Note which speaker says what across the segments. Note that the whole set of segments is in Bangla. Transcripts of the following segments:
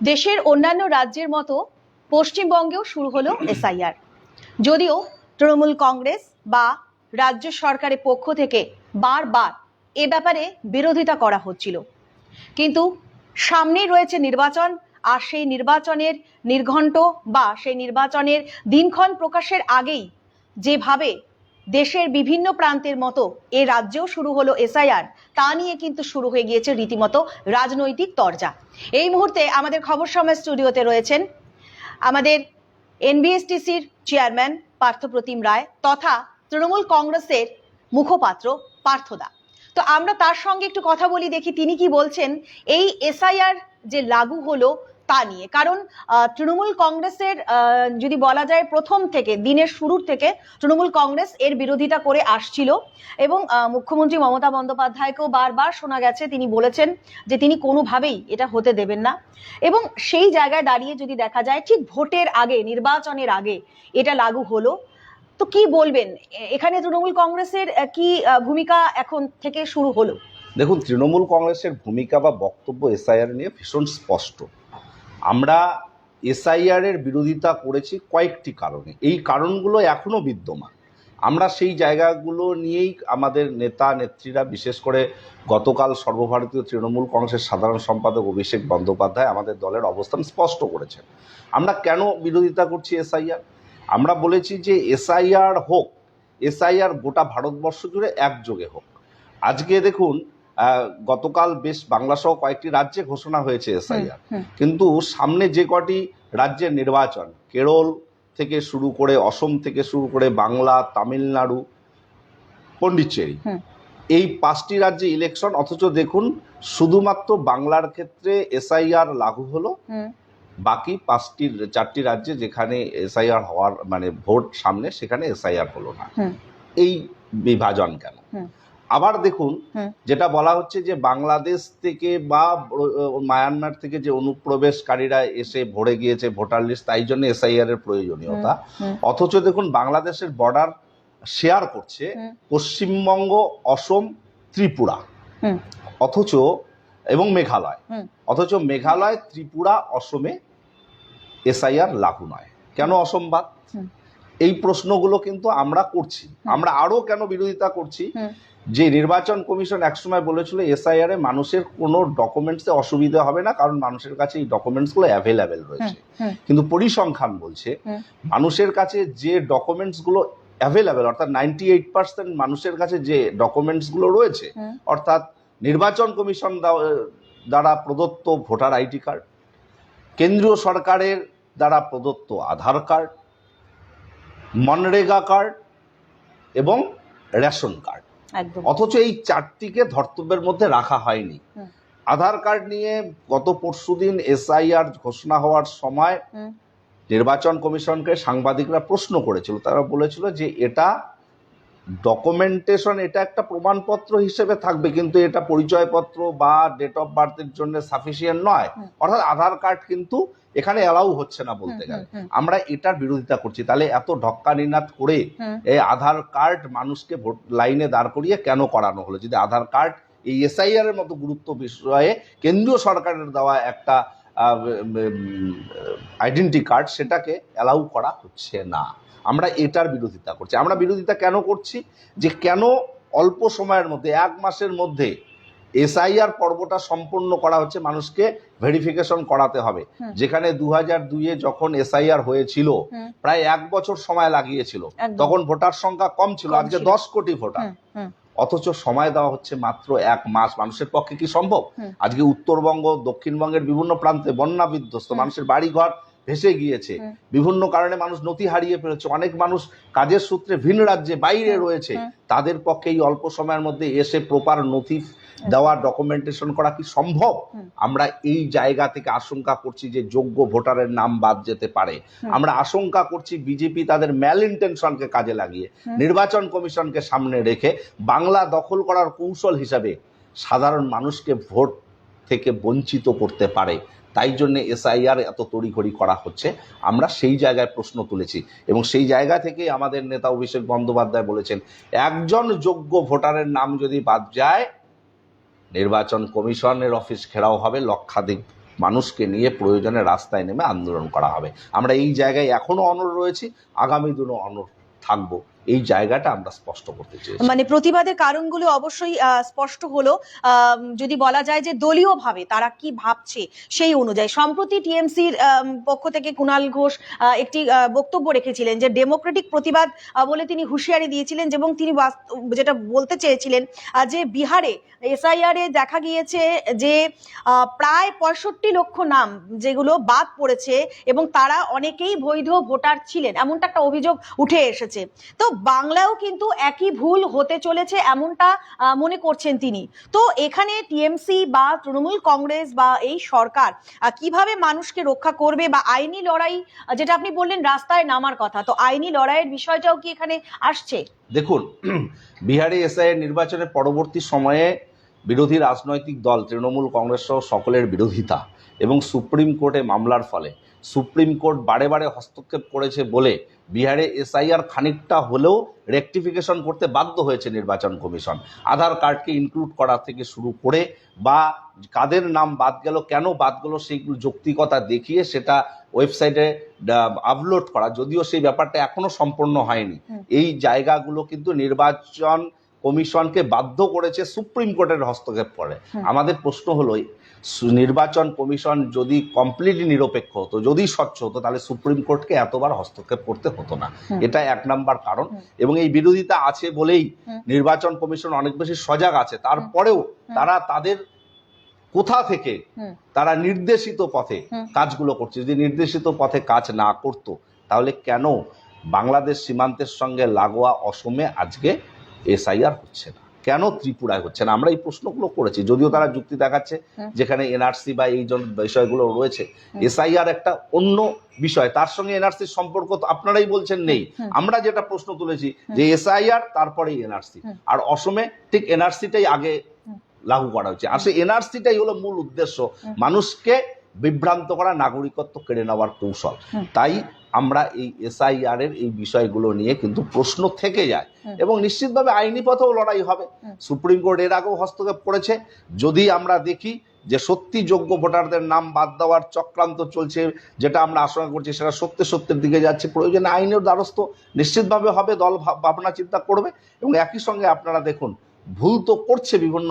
Speaker 1: দেশের অন্যান্য রাজ্যের মতো পশ্চিমবঙ্গেও শুরু হলো এসআইআর। যদিও তৃণমূল কংগ্রেস বা রাজ্য সরকারের পক্ষ থেকে বারবার এ ব্যাপারে বিরোধিতা করা হচ্ছিল। কিন্তু সামনেই রয়েছে নির্বাচন, আর সেই নির্বাচনের নির্ঘণ্ট বা সেই নির্বাচনের দিনক্ষণ প্রকাশের আগেই যেভাবে দেশের বিভিন্ন প্রান্তের মতো এ রাজ্যেও শুরু হলো এসআইআর। তা নিয়ে কিন্তু শুরু হয়ে গিয়েছে রীতিমতো রাজনৈতিক তরজা। এই মুহূর্তে আমাদের খবর সময় স্টুডিওতে রয়েছেন আমাদের এনবিএসটিসির চেয়ারম্যান পার্থপ্রতিম রায় তথা তৃণমূল কংগ্রেসের মুখপাত্র পার্থদা তো আমরা তার সঙ্গে একটু কথা বলি, দেখি তিনি কি বলছেন। এই এসআইআর যে লাগু হলো তা নিয়ে। কারণ তৃণমূল কংগ্রেসের যদি বলা যায় প্রথম থেকে, দিনের শুরুর থেকে, তৃণমূল কংগ্রেস এর বিরোধিতা করে আসছিল এবং মুখ্যমন্ত্রী মমতা বন্দ্যোপাধ্যায়কেও বারবার শোনা গেছে, তিনি বলেছেন যে তিনি কোনোভাবেই এটা হতে দেবেন না। এবং সেই জায়গায় দাঁড়িয়ে যদি দেখা যায়, ঠিক ভোটের আগে, নির্বাচনের আগে এটা লাগু হলো, তো কি বলবেন? এখানে তৃণমূল কংগ্রেসের কি ভূমিকা এখন থেকে শুরু হলো?
Speaker 2: দেখুন, তৃণমূল কংগ্রেসের ভূমিকা বা বক্তব্য এসআইআর নিয়ে ভীষণ স্পষ্ট। আমরা এসআইআর এর বিরোধিতা করেছি কয়েকটি কারণে। এই কারণগুলো এখনও বিদ্যমান। আমরা সেই জায়গাগুলো নিয়েই আমাদের নেতা, নেত্রীরা, বিশেষ করে গতকাল সর্বভারতীয় তৃণমূল কংগ্রেসের সাধারণ সম্পাদক অভিষেক বন্দ্যোপাধ্যায় আমাদের দলের অবস্থান স্পষ্ট করেছেন। আমরা কেন বিরোধিতা করছি এসআইআর আমরা বলেছি যে এসআইআর হোক এসআইআর গোটা ভারতবর্ষ জুড়ে একযোগে হোক। আজকে দেখুন গতকাল বেশ বাংলা সহ কয়েকটি রাজ্যে ঘোষণা হয়েছে এসআইআর কিন্তু সামনে যে কটি রাজ্যের নির্বাচন কেরল থেকে শুরু করে অসম থেকে শুরু করে বাংলা তামিলনাড়ু পন্ডিচেরি এই পাঁচটি রাজ্যে ইলেকশন অথচ দেখুন শুধুমাত্র বাংলার ক্ষেত্রে এসআইআর লাগু হলো। বাকি পাঁচটি চারটি রাজ্যে যেখানে এসআইআর হওয়ার মানে ভোট সামনে সেখানে এসআইআর হলো না। এই বিভাজন কেন। আবার দেখুন যেটা বলা হচ্ছে যে বাংলাদেশ থেকে বা মায়ানমার থেকে যে অনুপ্রবেশকারীরা এসে ভরে গিয়েছে ভোটার লিস্ট তাই জন্য এসআইআর এর প্রয়োজনীয়তা। অথচ দেখুন বাংলাদেশের বর্ডার শেয়ার করছে পশ্চিমবঙ্গ অসম ত্রিপুরা। অথচ এবং মেঘালয়। অথচ মেঘালয় ত্রিপুরা অসমে এসআইআর লাগু নয়। কেন অসম্বাদ এই প্রশ্নগুলো কিন্তু আমরা করছি। আমরা আরও কেন বিরোধিতা করছি। যে নির্বাচন কমিশন একসময় বলেছিল এসআইআর এ মানুষের কোনো ডকুমেন্টসে অসুবিধা হবে না কারণ মানুষের কাছে এই ডকুমেন্টসগুলো অ্যাভেলেবেল রয়েছে। কিন্তু পরিসংখ্যান বলছে
Speaker 1: মানুষের
Speaker 2: কাছে যে ডকুমেন্টসগুলো অ্যাভেলেবেল অর্থাৎ নাইনটি এইট পার্সেন্ট মানুষের কাছে যে ডকুমেন্টসগুলো রয়েছে অর্থাৎ নির্বাচন কমিশন দ্বারা প্রদত্ত ভোটার আইডি কার্ড কেন্দ্রীয় সরকারের দ্বারা প্রদত্ত আধার কার্ড মনরেগা কার্ড এবং রেশন কার্ড। অথচ এই চারটিকে ধর্তব্যের মধ্যে রাখা হয়নি। আধার কার্ড নিয়ে গত পরশুদিন এসআইআর ঘোষণা হওয়ার সময় নির্বাচন কমিশনকে সাংবাদিকরা প্রশ্ন করেছিল। তারা বলেছিল যে এটা ডকুমেন্টেশন এটা একটা প্রমাণপত্র হিসেবে থাকবে কিন্তু এটা পরিচয়পত্র বা ডেট অফ বার্থের জন্য সাফিসিয়েন্ট নয়। অর্থাৎ আধার কার্ড কিন্তু এখানে অ্যালাউ হচ্ছে না বলতে গেলে। আমরা এটার বিরোধিতা করছি। তাহলে এত ঢক্কা নিনাদ করে এই আধার কার্ড মানুষকে ভোট লাইনে দাঁড় করিয়ে কেন করানো হলো? যদি আধার কার্ড এই এসআইআর এর মতো গুরুত্ব বিষয়ে কেন্দ্রীয় সরকারের দেওয়া একটা আইডেন্টি কার্ড সেটাকে অ্যালাউ করা হচ্ছে না। আমরা এটার বিরোধিতা করছি। আমরা বিরোধিতা কেন করছি? যে কেন অল্প সময়ের মধ্যে এক মাসের মধ্যে এসআইআর পর্বটা সম্পূর্ণ করা হচ্ছে মানুষকে ভেরিফিকেশন করাতে হবে। যেখানে দু হাজার দুইয়ে যখন এসআইআর হয়েছিল প্রায় এক বছর সময় লাগিয়েছিল। তখন ভোটার সংখ্যা কম ছিল আজকে দশ কোটি ভোটার। অথচ সময় দেওয়া হচ্ছে মাত্র এক মাস। মানুষের পক্ষে কি সম্ভব? আজকে উত্তরবঙ্গ দক্ষিণবঙ্গের বিভিন্ন প্রান্তে বন্যা বিধ্বস্ত মানুষের বাড়ি ঘর ভেসে গিয়েছে। বিভিন্ন কারণে মানুষ নথি হারিয়ে ফেলেছে। অনেক মানুষ কাজের সূত্রে ভিন রাজ্যে বাইরে রয়েছে। তাদের পক্ষে এই অল্প সময়ের মধ্যে এসে প্রপার নথি দেওয়া ডকুমেন্টেশন করা কি সম্ভব? আমরা এই জায়গা থেকে আশঙ্কা করছি যে যোগ্য ভোটারের নাম বাদ যেতে পারে। আমরা আশঙ্কা করছি বিজেপি তাদের ম্যাল ইন্টেনশনকে কাজে লাগিয়ে নির্বাচন কমিশনকে সামনে রেখে বাংলা দখল করার কৌশল হিসাবে সাধারণ মানুষকে ভোট থেকে বঞ্চিত করতে পারে। তাই জন্য এসআইআর এত তড়িঘড়ি করা হচ্ছে। আমরা সেই জায়গায় প্রশ্ন তুলেছি এবং সেই জায়গা থেকে আমাদের নেতা অভিষেক বন্দ্যোপাধ্যায় বলেছেন, একজন যোগ্য ভোটারের নাম যদি বাদ যায়, নির্বাচন কমিশনের অফিস ঘেরাও হবে, লক্ষাধিক মানুষকে নিয়ে প্রয়োজনে রাস্তায় নেমে আন্দোলন করা হবে। আমরা এই জায়গায় এখনও অনর রয়েছি, আগামী দিনও অনর থাকব। এই জায়গাটা আমরা স্পষ্ট করতে চেয়েছি।
Speaker 1: মানে প্রতিবাদের কারণগুলো অবশ্যই স্পষ্ট হলো। যদি বলা যায় যে দলীয়ভাবে তারা কি ভাবছে সেই অনুযায়ী। সম্প্রতি টিএমসির পক্ষ থেকে কুণাল ঘোষ একটি বক্তব্য রেখেছিলেন যে ডেমোক্রেটিক প্রতিবাদ বলে তিনি হুঁশিয়ারি দিয়েছিলেন এবং তিনি যেটা বলতে চেয়েছিলেন যে বিহারে এসআইআর এ দেখা গিয়েছে যে প্রায় পঁয়ষট্টি লক্ষ নাম যেগুলো বাদ পড়েছে এবং তারা অনেকেই বৈধ ভোটার ছিলেন। এমনটা একটা অভিযোগ উঠে এসেছে। তো বাংলাও কিন্তু একই ভুল হতে চলেছে এমনটা মনে করছেন তিনি। তো এখানে টিএমসি বা তৃণমূল কংগ্রেস বা এই সরকার কীভাবে মানুষকে রক্ষা করবে বা আইনি লড়াই, যেটা আপনি বললেন রাস্তায় নামার কথা, তো আইনি লড়াইয়ের বিষয়টাও কি এখানে আসছে?
Speaker 2: দেখুন, বিহারে এসআইয়ের নির্বাচনের পরবর্তী সময়ে বিরোধী রাজনৈতিক দল তৃণমূল কংগ্রেস সহ সকলের বিরোধিতা এবং সুপ্রিম কোর্টে মামলার ফলে। সুপ্রিম কোর্ট বারে বারে হস্তক্ষেপ করেছে বলে বিহারে এসআইআর খানিকটা হলেও রেকটিফিকেশন করতে বাধ্য হয়েছে নির্বাচন কমিশন। আধার কার্ডকে ইনক্লুড করা থেকে শুরু করে বা কাদের নাম বাদ গেল কেন বাদ গেল সেইগুলো যৌক্তিকতা দেখিয়ে সেটা ওয়েবসাইটে আপলোড করা। যদিও সেই ব্যাপারটা এখনও সম্পন্ন হয়নি। এই জায়গাগুলো কিন্তু নির্বাচন কমিশনকে বাধ্য করেছে সুপ্রিম কোর্টের হস্তক্ষেপ করে। আমাদের প্রশ্ন হলো নির্বাচন কমিশন যদি কমপ্লিটলি নিরপেক্ষ হতো যদি স্বচ্ছ হতো তাহলে সুপ্রিম কোর্টকে এতবার হস্তক্ষেপ করতে হতো না। এটা এক নাম্বার কারণ। এবং এই বিরোধিতা আছে বলেই নির্বাচন কমিশন অনেক বেশি সজাগ আছে। তারপরেও তারা তাদের কোথা থেকে তারা নির্দেশিত পথে কাজগুলো করছে। যদি নির্দেশিত পথে কাজ না করতো তাহলে কেন বাংলাদেশ সীমান্তের সঙ্গে লাগোয়া অসমে আজকে এসআইআর হচ্ছে না? কেন ত্রিপুরায় হচ্ছে না? আমরা এই প্রশ্নগুলো করেছি যদিও তারা যুক্তি দেখাচ্ছে যেখানে এনআরসি বা এই জন বিষয়গুলো রয়েছে। এসআইআর একটা অন্য বিষয় তার সঙ্গে এনআরসির সম্পর্ক তো আপনারাই বলছেন নেই। আমরা যেটা প্রশ্ন তুলেছি যে এসআইআর তারপরেই এনআরসি। আর অসমে ঠিক এনআরসিটাই আগে লাগু করা হচ্ছে আসলে এনআরসিটাই হলো মূল উদ্দেশ্য। মানুষকে বিভ্রান্ত করা নাগরিকত্ব কেড়ে নেওয়ার কৌশল। তাই আমরা এই এসআইআর এর এই বিষয়গুলো নিয়ে কিন্তু প্রশ্ন থেকে যায়। এবং নিশ্চিতভাবে আইনি পথেও লড়াই হবে। সুপ্রিম কোর্ট এর আগেও হস্তক্ষেপ করেছে। যদি আমরা দেখি যে সত্যি যোগ্য ভোটারদের নাম বাদ দেওয়ার চক্রান্ত চলছে যেটা আমরা আশঙ্কা করছি সেটা সত্য সত্যের দিকে যাচ্ছে প্রয়োজনে আইনের দ্বারস্থ। নিশ্চিতভাবে হবে দল ভাবনা চিন্তা করবে। এবং একই সঙ্গে আপনারা দেখুন ভুল তো করছে বিভিন্ন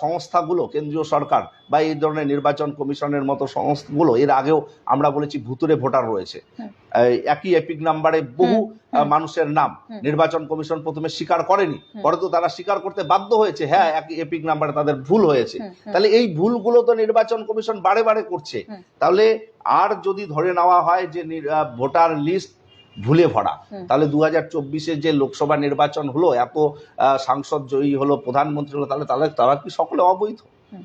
Speaker 2: সংস্থাগুলো কেন্দ্রীয় সরকার বা এই ধরনের নির্বাচন কমিশনের মতো সংস্থাগুলো এর আগেও আমরা বলেছি ভুতুরে ভোটার রয়েছে। একই এপিক নাম্বারে বহু মানুষের নাম নির্বাচন কমিশন প্রথমে স্বীকার করেনি। পরে তো তারা স্বীকার করতে বাধ্য হয়েছে হ্যাঁ একই এপিক নাম্বারে তাদের ভুল হয়েছে। তাহলে এই ভুলগুলো তো নির্বাচন কমিশন বারে বারে করছে। তাহলে আর যদি ধরে নেওয়া হয় যে ভোটার লিস্ট ভুলে ভরা। তাহলে দু হাজার চব্বিশে যে লোকসভা নির্বাচন হলো এত সাংসদ জয়ী হলো প্রধানমন্ত্রী হলো তাহলে তাহলে তারা কি সকলে অবৈধ?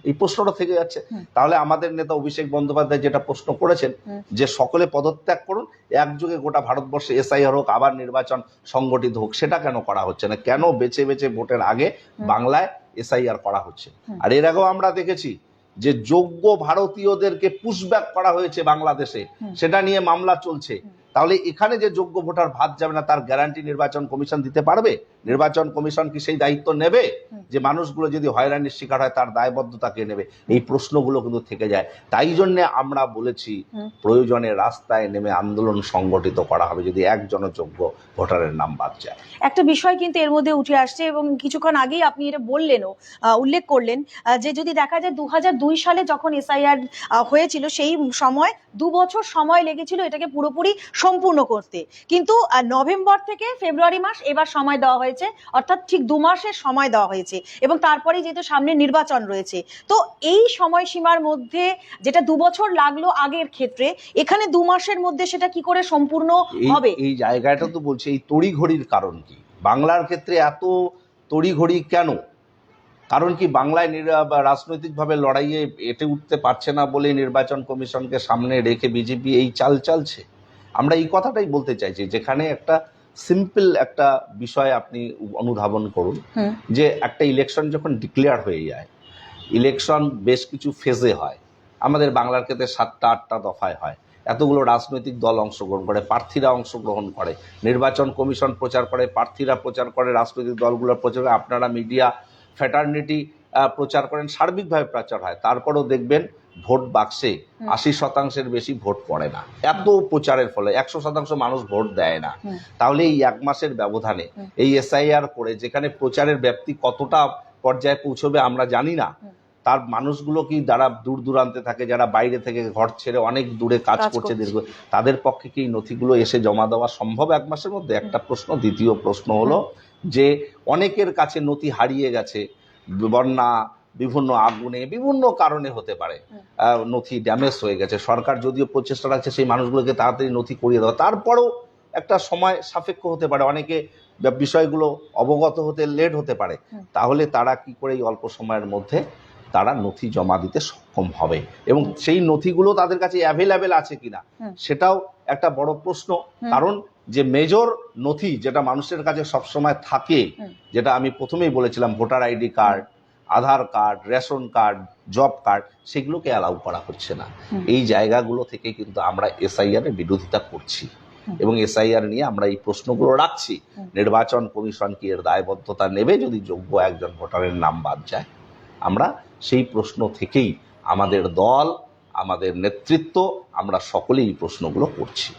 Speaker 2: এই প্রশ্নটা থেকে যাচ্ছে। তাহলে আমাদের নেতা অভিষেক বন্দ্যোপাধ্যায় যেটা প্রশ্ন করেছেন যে সকলে পদত্যাগ করুন একযোগে গোটা ভারতবর্ষে এসআইআর হোক আবার নির্বাচন সংগঠিত হোক সেটা কেন করা হচ্ছে না? কেন বেছে বেছে ভোটের আগে। বাংলায় এসআইআর করা হচ্ছে? আর এর আগেও আমরা দেখেছি যে যোগ্য ভারতীয়দেরকে পুশব্যাক করা হয়েছে বাংলাদেশে। সেটা নিয়ে মামলা চলছে। তাহলে এখানে যে যোগ্য ভোটার ভাত যাবে না তার গ্যারান্টি নির্বাচন কমিশন দিতে পারবে? নির্বাচন কমিশন কি সেই দায়িত্ব নেবে? যে মানুষগুলো যদি হয়রানির শিকার হয় তার দায়বদ্ধতা কে নেবে? এই প্রশ্নগুলো কিন্তু থেকে যায়। তাই জন্য আমরা বলেছি প্রয়োজনে রাস্তায় নেমে আন্দোলন সংগঠিত করা হবে যদি একজন যোগ্য ভোটারের নাম বাদ যায়।
Speaker 1: একটা বিষয় কিন্তু এর মধ্যে উঠে আসছে এবং কিছুক্ষণ আগেই আপনি এটা বললেনও উল্লেখ করলেন যে যদি দেখা যায় দু হাজার দুই সালে যখন এসআইআর হয়েছিল সেই সময় দু বছর সময় লেগেছিল এটাকে পুরোপুরি সম্পূর্ণ করতে। কিন্তু নভেম্বর থেকে ফেব্রুয়ারি মাস এবার সময় দেওয়া হয়েছে। অর্থাৎ ঠিক দু মাসের সময় দেওয়া হয়েছে এবং তারপরে যেহেতু সামনে নির্বাচন রয়েছে। তো এই সময়সীমার মধ্যে যেটা দু বছর লাগল আগের ক্ষেত্রে এখানে দু মাসের মধ্যে সেটা কি করে সম্পূর্ণ হবে?
Speaker 2: এই জায়গাটা তো বলছি এই তড়িঘড়ির কারণ কি? বাংলার ক্ষেত্রে এত তড়িঘড়ি কেন? কারণ কি বাংলায় রাজনৈতিকভাবে লড়াইয়ে এটে উঠতে পারছে না বলে নির্বাচন কমিশনকে সামনে রেখে বিজেপি এই চাল চালছে। আমরা এই কথাটাই বলতে চাইছি যেখানে একটা সিম্পল একটা বিষয় আপনি অনুধাবন করুন যে একটা ইলেকশন যখন ডিক্লেয়ার হয়ে যায় ইলেকশন বেশ কিছু ফেজে হয়। আমাদের বাংলার ক্ষেত্রে সাতটা আটটা দফায় হয়। এতগুলো রাজনৈতিক দল অংশগ্রহণ করে প্রার্থীরা অংশগ্রহণ করে নির্বাচন কমিশন প্রচার করে প্রার্থীরা প্রচার করে রাজনৈতিক দলগুলোর প্রচার করে আপনারা মিডিয়া ফ্যাটার্নিটি প্রচার করেন সার্বিকভাবে প্রচার হয়। তারপরেও দেখবেন ভোট বাক্সে আশি শতাংশের বেশি ভোট পড়ে না। এত প্রচারের ফলে একশো শতাংশ মানুষ ভোট দেয় না। তাহলে এই এক মাসের ব্যবধানে এই এসআইআর করে যেখানে প্রচারের ব্যাপ্তি কতটা পর্যায়ে পৌঁছবে আমরা জানি না। তার মানুষগুলো কি যারা দূর দূরান্তে থাকে যারা বাইরে থেকে ঘর ছেড়ে অনেক দূরে কাজ করছে। দীর্ঘ তাদের পক্ষে কি এই নথিগুলো এসে জমা দেওয়া সম্ভব এক মাসের মধ্যে? একটা প্রশ্ন দ্বিতীয় প্রশ্ন হলো যে অনেকের কাছে নথি হারিয়ে গেছে বন্যা বিভিন্ন আগুনে বিভিন্ন কারণে হতে পারে। নথি ড্যামেজ হয়ে গেছে। সরকার যদিও প্রচেষ্টা রাখছে সেই মানুষগুলোকে তাড়াতাড়ি নথি করিয়ে দেওয়া। তারপরেও একটা সময় সাপেক্ষ হতে পারে। অনেকে বিষয়গুলো অবগত হতে লেট হতে পারে। তাহলে তারা কি করে এই অল্প সময়ের মধ্যে তারা নথি জমা দিতে সক্ষম হবে? এবং সেই নথিগুলো তাদের কাছে অ্যাভেলেবেল আছে কিনা সেটাও একটা বড় প্রশ্ন। কারণ যে মেজর নথি যেটা মানুষের কাছে সবসময় থাকে যেটা আমি প্রথমেই বলেছিলাম voter ID card Aadhaar card ration card job card সেগুলোকে অ্যালাউ করা হচ্ছে না। এই জায়গাগুলো থেকে কিন্তু আমরা এসআইআর এর বিরোধিতা করছি। এবং এসআইআর নিয়ে আমরা এই প্রশ্নগুলো রাখছি। নির্বাচন কমিশন কি এর দায়বদ্ধতা নেবে যদি যোগ্য একজন ভোটারের নাম বাদ যায়। আমরা সেই প্রশ্ন থেকেই আমাদের দল আমাদের নেতৃত্ব, আমরা সকলেই এই প্রশ্নগুলো করছি।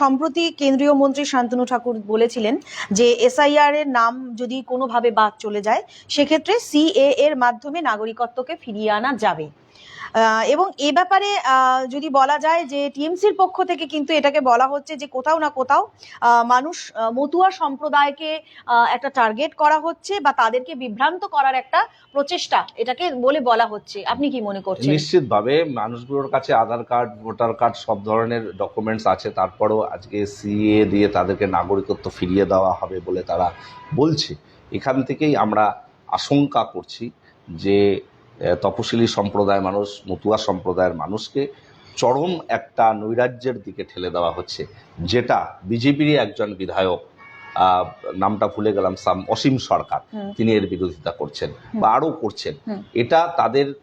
Speaker 1: সম্প্রতি কেন্দ্রীয় মন্ত্রী শান্তনু ঠাকুর বলেছিলেন যে এসআইআর এর নাম যদি কোনোভাবে বাদ চলে যায়, সেক্ষেত্রে সিএ এর মাধ্যমে নাগরিকত্বকে ফিরিয়ে আনা যাবে। এবং এ ব্যাপারে যদি বলা যায় যে টিএমসির পক্ষ থেকে কিন্তু এটাকে বলা হচ্ছে যে কোথাও না কোথাও মানুষ মতুয়া সম্প্রদায়কে একটা টার্গেট করা হচ্ছে বা তাদেরকে বিভ্রান্ত করার একটা প্রচেষ্টা এটাকে বলে বলা হচ্ছে। আপনি কি মনে করছেন?
Speaker 2: নিশ্চিতভাবে মানুষগুলোর কাছে আধার কার্ড, ভোটার কার্ড সব ধরনের ডকুমেন্টস আছে, তারপরও আজকে সিএ দিয়ে তাদেরকে নাগরিকত্ব ফিরিয়ে দেওয়া হবে বলে তারা বলছে। এখান থেকেই আমরা আশঙ্কা করছি যে তপশিলি সম্প্রদায় মানুষ মতুয়া সম্প্রদায়ের মানুষকে চরম একটা নৈরাজ্যের দিকে ঠেলে দেওয়া হচ্ছে যেটা বিজেপিরই একজন বিধায়ক নামটা ভুলে গেলাম সাম অসীম সরকার তিনি এর বিরোধিতা করছেন বা আরও করছেন। এটা তাদের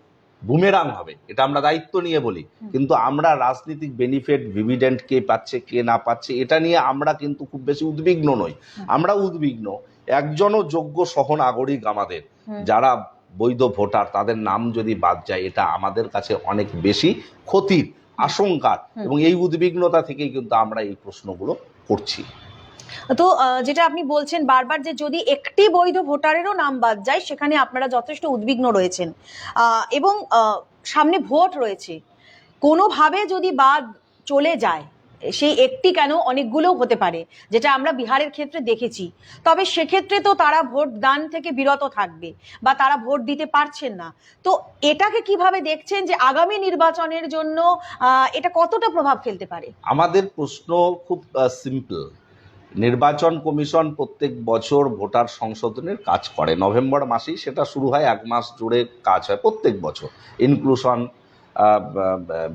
Speaker 2: বুমেরাং হবে এটা আমরা দায়িত্ব নিয়ে বলি। কিন্তু আমরা রাজনৈতিক বেনিফিট ডিভিডেন্ড কে পাচ্ছে কে না পাচ্ছে এটা নিয়ে আমরা কিন্তু খুব বেশি উদ্বিগ্ন নই। আমরা উদ্বিগ্ন একজনও যোগ্য সহ নাগরিক আমাদের যারা বৈধ ভোটার তাদের নাম যদি বাদ যায় এটা আমাদের কাছে অনেক বেশি ক্ষতির আশঙ্কার
Speaker 1: হুম।
Speaker 2: এবং এই উদ্বিগ্নতা থেকেই কিন্তু আমরা এই প্রশ্নগুলো করছি।
Speaker 1: তো যেটা আপনি বলছেন বারবার যে যদি একটি বৈধ ভোটারেরও নাম বাদ যায় সেখানে আপনারা যথেষ্ট উদ্বিগ্ন রয়েছেন। এবং সামনে ভোট রয়েছে। কোনোভাবে যদি বাদ চলে যায় সেই একটি কেন অনেকগুলো হতে পারে, যেটা আমরা বিহারের ক্ষেত্রে দেখেছি। তবে সেক্ষেত্রে তো তারা ভোট দান থেকে বিরত থাকবে বা তারা ভোট দিতে পারছেন না। তো এটাকে কীভাবে দেখছেন যে আগামী নির্বাচনের জন্য এটা কতটা প্রভাব ফেলতে পারে?
Speaker 2: আমাদের প্রশ্ন খুব সিম্পল নির্বাচন কমিশন প্রত্যেক বছর ভোটার সংশোধনের কাজ করে। নভেম্বর মাসেই সেটা শুরু হয়, এক মাস জুড়ে কাজ হয় প্রত্যেক বছর। ইনক্লুশন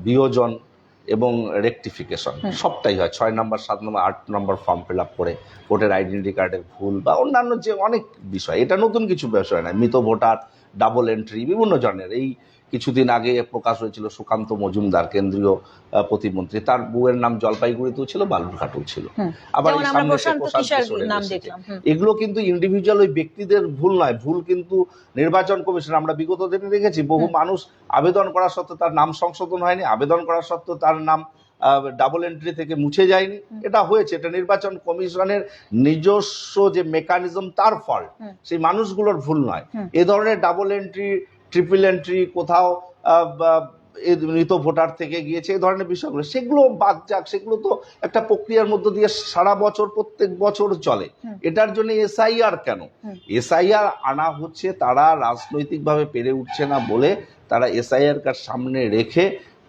Speaker 2: বিয়োজন এবং রেকটিফিকেশন সবটাই হয়। ছয় নম্বর সাত নম্বর আট নম্বর ফর্ম ফিল আপ করে ভোটের আইডেন্টি কার্ডের ভুল বা অন্যান্য যে অনেক বিষয় এটা নতুন কিছু বিষয় নয়। মৃত ভোটার ডাবল এন্ট্রি বিভিন্ন ধরনের। এই কিছুদিন আগে প্রকাশ হয়েছিল সুকান্ত মজুমদার কেন্দ্রীয় প্রতিমন্ত্রী। তার বউয়ের নাম জলপাইগুড়িতেও ছিল বালুরঘাটেও ছিল। আবার। এগুলো কিন্তু ইন্ডিভিজুয়াল ওই ব্যক্তিদের ভুল নয়। ভুল কিন্তু নির্বাচন কমিশন আমরা বিগত দিনে দেখেছি বহু মানুষ আবেদন করা সত্ত্বেও তার নাম সংশোধন হয়নি। আবেদন করা সত্ত্বেও তার নাম ডাবল এন্ট্রি থেকে মুছে যায়নি। এটা হয়েছে এটা নির্বাচন কমিশনের নিজস্ব যে মেকানিজম তার ফল। সেই মানুষগুলোর ভুল নয়। এ ধরনের ডাবল এন্ট্রি ট্রিপল এন্ট্রি কোথাও মৃত ভোটার থেকে গিয়েছে এই ধরনের বিষয়গুলো সেগুলো বাদ যাক সেগুলো তো একটা প্রক্রিয়ার মধ্য দিয়ে সারা বছর প্রত্যেক বছর চলে। এটার জন্য এসআইআর কেন? এসআইআর আনা হচ্ছে তারা রাজনৈতিকভাবে পেরে উঠছে না বলে তারা এসআইআর কার সামনে রেখে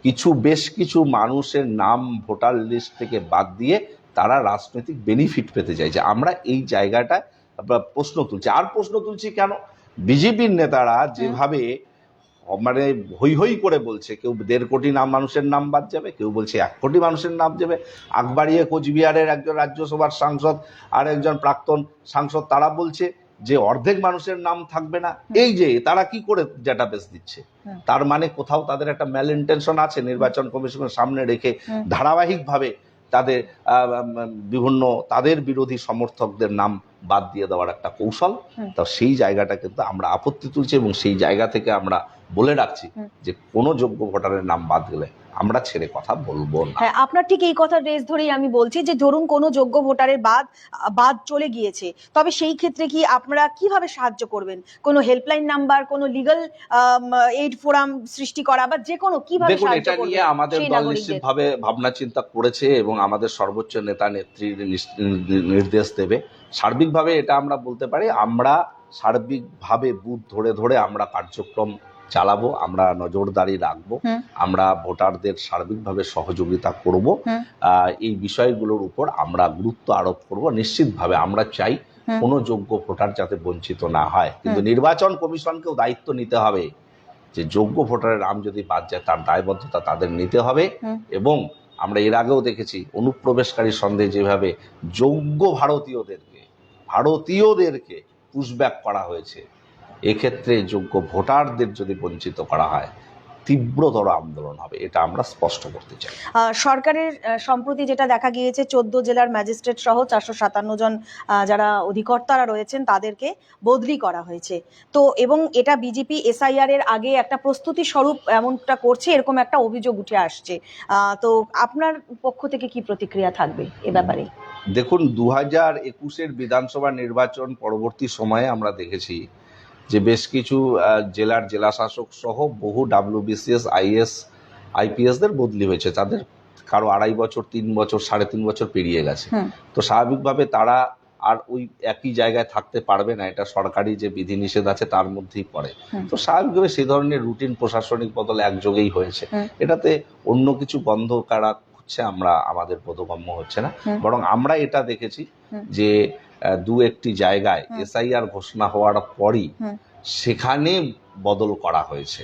Speaker 2: কিছু বেশ কিছু মানুষের নাম ভোটার লিস্ট থেকে বাদ দিয়ে তারা রাজনৈতিক বেনিফিট পেতে চাইছে। আমরা এই জায়গাটা প্রশ্ন তুলছি। আর প্রশ্ন তুলছি কেন? বিজেপির নেতারা যেভাবে মানে হই হই করে বলছে কেউ দেড় কোটি নাম মানুষের নাম বাদ যাবে কেউ বলছে এক কোটি মানুষের নাম যাবে। আকবাড়িয়ে কোচবিহারের একজন রাজ্যসভার সাংসদ আর একজন প্রাক্তন সাংসদ তারা বলছে যে অর্ধেক মানুষের নাম থাকবে না। এই যে তারা কি করে ডেটাবেস দিচ্ছে? তার মানে কোথাও তাদের একটা ম্যাল ইন্টেনশন আছে নির্বাচন কমিশনের সামনে রেখে ধারাবাহিকভাবে তাদের বিভিন্ন তাদের বিরোধী সমর্থকদের নাম বাদ দিয়ে দেওয়ার একটা কৌশল। তো সেই জায়গাটা কিন্তু আমরা আপত্তি তুলছি এবং সেই জায়গা থেকে আমরা বলে রাখছি যে কোনো যোগ্য ভোটারের নাম বাদ গেলে আমরা ছেড়ে কথা বলব না।
Speaker 1: হ্যাঁ আপনার ঠিক এই কথা রেস ধরেই আমি বলছি যে ধরুন কোনো যোগ্য ভোটারের বাদ বাদ চলে গিয়েছে। তবে সেই ক্ষেত্রে কি আপনারা কীভাবে সাহায্য করবেন? কোনো হেল্পলাইন নাম্বার কোনো লিগাল এইড ফোরাম সৃষ্টি করা বা যে কোনো কীভাবে
Speaker 2: দেখুন এটা নিয়ে আমাদের দল নিশ্চিতভাবে ভাবনা চিন্তা করেছে এবং আমাদের সর্বোচ্চ নেতা নেত্রীর নির্দেশ দেবে। সার্বিকভাবে এটা আমরা বলতে পারি আমরা সার্বিকভাবে বুথ ধরে ধরে আমরা কার্যক্রম চালাবো আমরা নজরদারি রাখব আমরা ভোটারদের সার্বিকভাবে সহযোগিতা করব। এই বিষয়গুলোর উপর আমরা গুরুত্ব আরোপ করব। নিশ্চিতভাবে আমরা চাই কোনো যোগ্য ভোটার যাতে বঞ্চিত না হয়। কিন্তু নির্বাচন কমিশনকেও দায়িত্ব নিতে হবে যে যোগ্য ভোটারের নাম যদি বাদ যায় তার দায়বদ্ধতা তাদের নিতে হবে এবং আমরা এর আগেও দেখেছি অনুপ্রবেশকারী সন্দেহে যেভাবে যোগ্য ভারতীয়দেরকে ভারতীয়দেরকে পুশব্যাক করা হয়েছে। এক্ষেত্রে যোগ্য ভোটারদের যদি বঞ্চিত করা হয়, তীব্রতর আন্দোলন হবে, এটা আমরা স্পষ্ট করতে চাই।
Speaker 1: সরকারের সম্প্রতি যেটা দেখা গিয়েছে, চোদ্দ জেলার ম্যাজিস্ট্রেট সহ চারশো সাতান্ন জন যারা অধিকর্তারা রয়েছেন, তাদেরকে বদলি করা হয়েছে। তো, এবং এটা বিজেপি এসআইআর এর আগে একটা প্রস্তুতি স্বরূপ এমনটা করছে, এরকম একটা অভিযোগ উঠে আসছে। তো, আপনার পক্ষ থেকে কি প্রতিক্রিয়া থাকবে এ ব্যাপারে?
Speaker 2: দেখুন দু হাজার একুশের বিধানসভা নির্বাচন পরবর্তী সময়ে আমরা দেখেছি যে বেশ কিছু জেলার জেলা শাসক সহ বহু ডাব্লিউবিসিএস আইএস আইপিএসদের বদলি হয়েছে। তাদের কারও আড়াই বছর তিন বছর সাড়ে তিন বছর পেরিয়ে গেছে। তো স্বাভাবিকভাবে তারা আর ওই একই জায়গায় থাকতে পারবে না। এটা সরকারি যে বিধিনিষেধ আছে তার মধ্যেই পড়ে। তো স্বাভাবিকভাবে সেই ধরনের রুটিন প্রশাসনিক বদল একযোগেই হয়েছে। এটাতে অন্য কিছু বন্ধ করা হচ্ছে আমরা আমাদের বোধগম্য হচ্ছে না। বরং আমরা এটা দেখেছি যে দু একটি জায়গায় এসআইআর ঘোষণা হওয়ার পরই সেখানে বদল করা হয়েছে।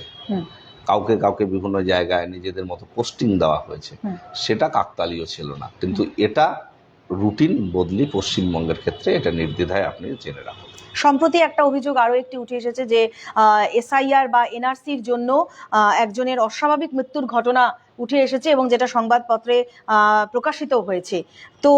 Speaker 2: কাউকে কাউকে বিভিন্ন জায়গায় নিজেদের মতো পোস্টিং দেওয়া হয়েছে। সেটা কাকতালীয় ছিল না। কিন্তু এটা রুটিন বদলি পশ্চিমবঙ্গের ক্ষেত্রে এটা নির্দ্বিধায় আপনি জেনে রাখুন।
Speaker 1: সম্প্রতি একটা অভিযোগ আরও একটি উঠে এসেছে যে এসআইআর বা এনআরসির জন্য একজনের অস্বাভাবিক মৃত্যুর ঘটনা উঠে এসেছে এবং যেটা সংবাদপত্রে প্রকাশিত হয়েছে। তো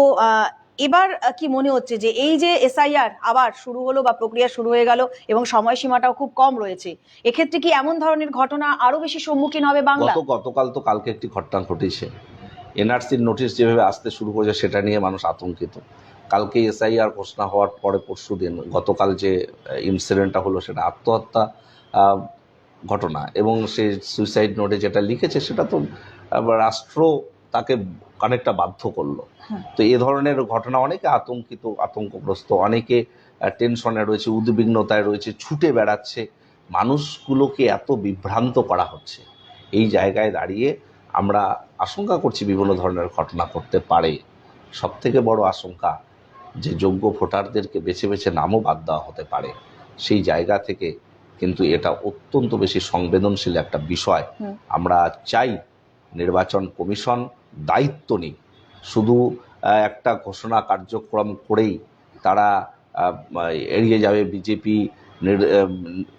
Speaker 1: এবার কি মনে হচ্ছে যে এই যে এসআইআর আবার শুরু হলো বা প্রক্রিয়া শুরু হয়ে গেল এবং সময়সীমাটাও খুব কম রয়েছে, এক্ষেত্রে কি এমন ধরনের ঘটনা আরও বেশি সম্মুখীন হবে বাংলা?
Speaker 2: গত, গতকাল তো কালকে একটি ঘটনা ঘটেছে। এনআরসির নোটিশ যেভাবে আসতে শুরু করেছে সেটা নিয়ে মানুষ আতঙ্কিত। কালকে এসআইআর ঘোষণা হওয়ার পরে পরশু দিন গতকাল যে ইনসিডেন্টটা হলো সেটা আত্মহত্যা ঘটনা এবং সে সুইসাইড নোটে যেটা লিখেছে সেটা তো রাষ্ট্র তাকে অনেকটা বাধ্য করল। তো এ ধরনের ঘটনা অনেকে আতঙ্কিত আতঙ্কগ্রস্ত অনেকে টেনশনে রয়েছে উদ্বিগ্নতায় রয়েছে ছুটে বেড়াচ্ছে। মানুষগুলোকে এত বিভ্রান্ত করা হচ্ছে। এই জায়গায় দাঁড়িয়ে আমরা আশঙ্কা করছি বিভিন্ন ধরনের ঘটনা করতে পারে। সব থেকে বড় আশঙ্কা যে যোগ্য ভোটারদেরকে বেছে বেছে নামও বাদ দেওয়া হতে পারে। সেই জায়গা থেকে কিন্তু এটা অত্যন্ত বেশি সংবেদনশীল একটা বিষয়। আমরা চাই নির্বাচন কমিশন দায়িত্ব নিক। শুধু একটা ঘোষণা কার্যক্রম করেই তারা এড়িয়ে যাবে বিজেপি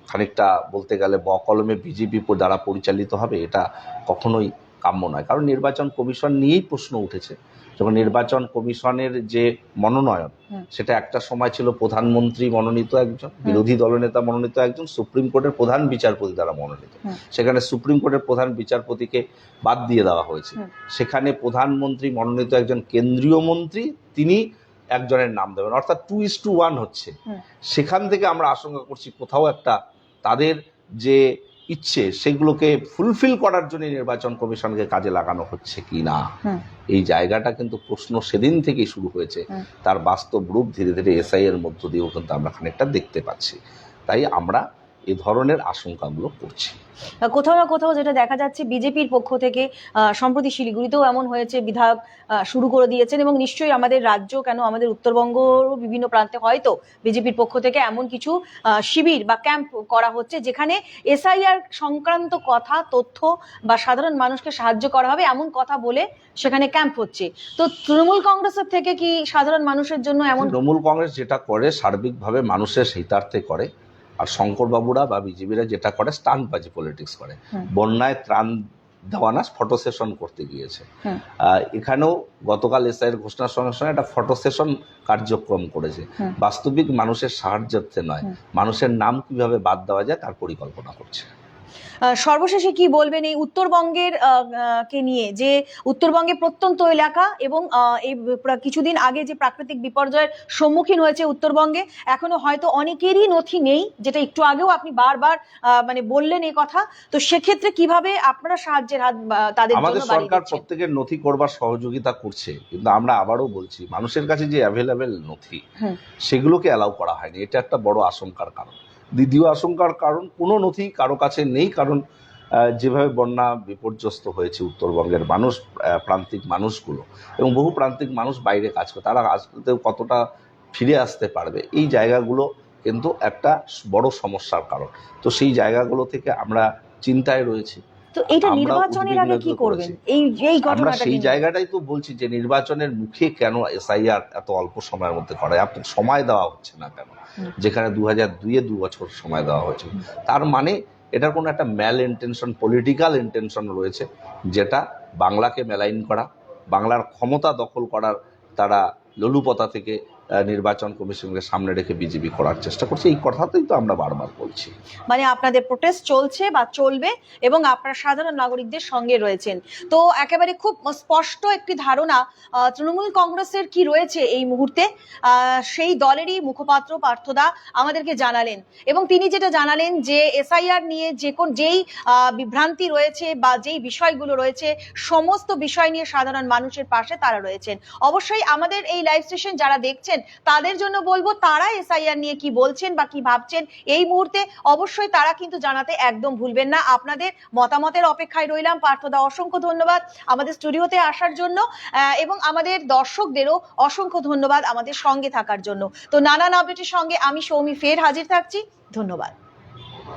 Speaker 2: খানিকটা বলতে গেলে বকলমে বিজেপি দ্বারা পরিচালিত হবে এটা কখনোই কাম্য নয়। কারণ নির্বাচন কমিশন নিয়েই প্রশ্ন উঠেছে। যখন নির্বাচন কমিশনের যে মনোনয়ন সেটা একটা সময় ছিল প্রধানমন্ত্রী মনোনীত একজন বিরোধী দলনেতা মনোনীত একজন সুপ্রিম কোর্টের প্রধান বিচারপতি দ্বারা মনোনীত। সেখানে সুপ্রিম কোর্টের প্রধান বিচারপতিকে বাদ দিয়ে দেওয়া হয়েছে। সেখানে প্রধানমন্ত্রী মনোনীত একজন কেন্দ্রীয় মন্ত্রী তিনি একজনের নাম দেবেন। অর্থাৎ টু ইস টু ওয়ান হচ্ছে। সেখান থেকে আমরা আশঙ্কা করছি কোথাও একটা তাদের যে ইচ্ছে সেগুলোকে ফুলফিল করার জন্য নির্বাচন কমিশনকে কাজে লাগানো হচ্ছে কি না? এই জায়গাটা কিন্তু প্রশ্ন সেদিন থেকেই শুরু হয়েছে। তার বাস্তব রূপ ধীরে ধীরে এসআই এর মধ্য দিয়েও কিন্তু আমরা খানিকটা দেখতে পাচ্ছি। তাই আমরা এ ধরনের আশঙ্কাগুলো করছি।
Speaker 1: কোথাও না কোথাও যেটা দেখা যাচ্ছে বিজেপির পক্ষ থেকে সম্প্রতি শিলিগুড়িতেও এমন হয়েছে বিধায়ক শুরু করে দিয়েছেন এবং নিশ্চয়ই আমাদের রাজ্য কেন আমাদের উত্তরবঙ্গ বিভিন্ন প্রান্তে হয়তো বিজেপির পক্ষ থেকে এমন কিছু শিবির বা ক্যাম্প করা হচ্ছে যেখানে এসআইআর সংক্রান্ত কথা তথ্য বা সাধারণ মানুষকে সাহায্য করা হবে এমন কথা বলে সেখানে ক্যাম্প হচ্ছে। তো তৃণমূল কংগ্রেসের থেকে কি সাধারণ মানুষের জন্য এমন
Speaker 2: তৃণমূল কংগ্রেস যেটা করে সার্বিকভাবে মানুষের হিতার্থে করে আর শঙ্করবাবুরা বা বিজেপিরা যেটা করে স্টান্টবাজি পলিটিক্স করে। বন্যায় ত্রাণ দেওয়া না ফটো সেশন করতে গিয়েছে। এখানেও গতকাল এসআইয়ের ঘোষণার সঙ্গে সঙ্গে একটা ফটো সেশন কার্যক্রম করেছে। বাস্তবিক মানুষের সাহায্যার্থে নয়। মানুষের নাম কীভাবে বাদ দেওয়া যায় তার পরিকল্পনা করছে।
Speaker 1: সর্বশেষে কি বলবেন এই উত্তরবঙ্গের কে নিয়ে? যে উত্তরবঙ্গে প্রত্যন্ত এলাকা এবং এই কিছুদিন আগে যে প্রাকৃতিক বিপর্যয়ের সম্মুখীন হয়েছে উত্তরবঙ্গে এখনও হয়তো অনেকেরই নথি নেই যেটা একটু আগেও আপনি বারবার মানে বললেন এই কথা। তো সেক্ষেত্রে কীভাবে আপনারা সাহায্যের হাত তাদের
Speaker 2: আমাদের সরকার প্রত্যেকের নথি করবার সহযোগিতা করছে কিন্তু আমরা আবারও বলছি মানুষের কাছে যে অ্যাভেলেবেল নথি সেগুলোকে অ্যালাউ করা হয়নি। এটা একটা বড় আশঙ্কার কারণ। দ্বিতীয় আশঙ্কার কারণ, কোনো নথি কারও কাছে নেই, কারণ যেভাবে বন্যা বিপর্যস্ত হয়েছে উত্তরবঙ্গের মানুষ প্রান্তিক মানুষগুলো এবং বহু প্রান্তিক মানুষ বাইরে কাজ করে, তারা আসতে কতটা ফিরে আসতে পারবে, এই জায়গাগুলো কিন্তু একটা বড় সমস্যার কারণ। তো সেই জায়গাগুলো থেকে আমরা চিন্তায় রয়েছি।
Speaker 1: তো এটা নির্বাচনের আগে কি করবেন। এই এই ঘটনাটা
Speaker 2: সেই জায়গাটাই তো বলছি যে নির্বাচনের মুখে কেন এসআইআর এত অল্প সময়ের মধ্যে করা এত সময় দেওয়া হচ্ছে না কেন? যেখানে দু হাজার দুইয়ে দু বছর সময় দেওয়া হয়েছে। তার মানে এটার কোনো একটা ম্যাল ইন্টেনশন পলিটিক্যাল ইন্টেনশন রয়েছে যেটা বাংলাকে মেলাইন করা বাংলার ক্ষমতা দখল করার তারা ললুপতা থেকে নির্বাচন কমিশনকে সামনে রেখে বিজেপি করার চেষ্টা করছে। এই কথাতেই তো আমরা বারবার বলছি।
Speaker 1: মানে আপনাদের প্রোটেস্ট চলছে বা চলবে এবং আপনারা সাধারণ নাগরিকদের সঙ্গে রয়েছেন। তো একেবারে খুব স্পষ্ট একটি ধারণা তৃণমূল কংগ্রেসের কি রয়েছে এই মুহূর্তে? সেই দলেরই মুখপাত্র পার্থদা আমাদেরকে জানালেন। এবং তিনি যেটা জানালেন যে এসআইআর নিয়ে যে কোন, যেই বিভ্রান্তি রয়েছে বা যেই বিষয়গুলো রয়েছে, সমস্ত বিষয় নিয়ে সাধারণ মানুষের পাশে তারা রয়েছেন। অবশ্যই আমাদের এই লাইভ সেশন যারা দেখছেন তাদের জন্য বলব, তারা এসআইআর নিয়ে কি বলছেন বা কি ভাবছেন, এই মুহূর্তে অবশ্যই তারা কিন্তু জানাতে একদম ভুলবেন না। আপনাদের মতামতের অপেক্ষায় রইলাম। পার্থদা অসংখ্য ধন্যবাদ আমাদের স্টুডিওতে আসার জন্য এবং আমাদের দর্শকদেরও অসংখ্য ধন্যবাদ আমাদের সঙ্গে থাকার জন্য। তো নানান আপডেটের সঙ্গে আমি সৌমি ফের হাজির থাকছি। ধন্যবাদ।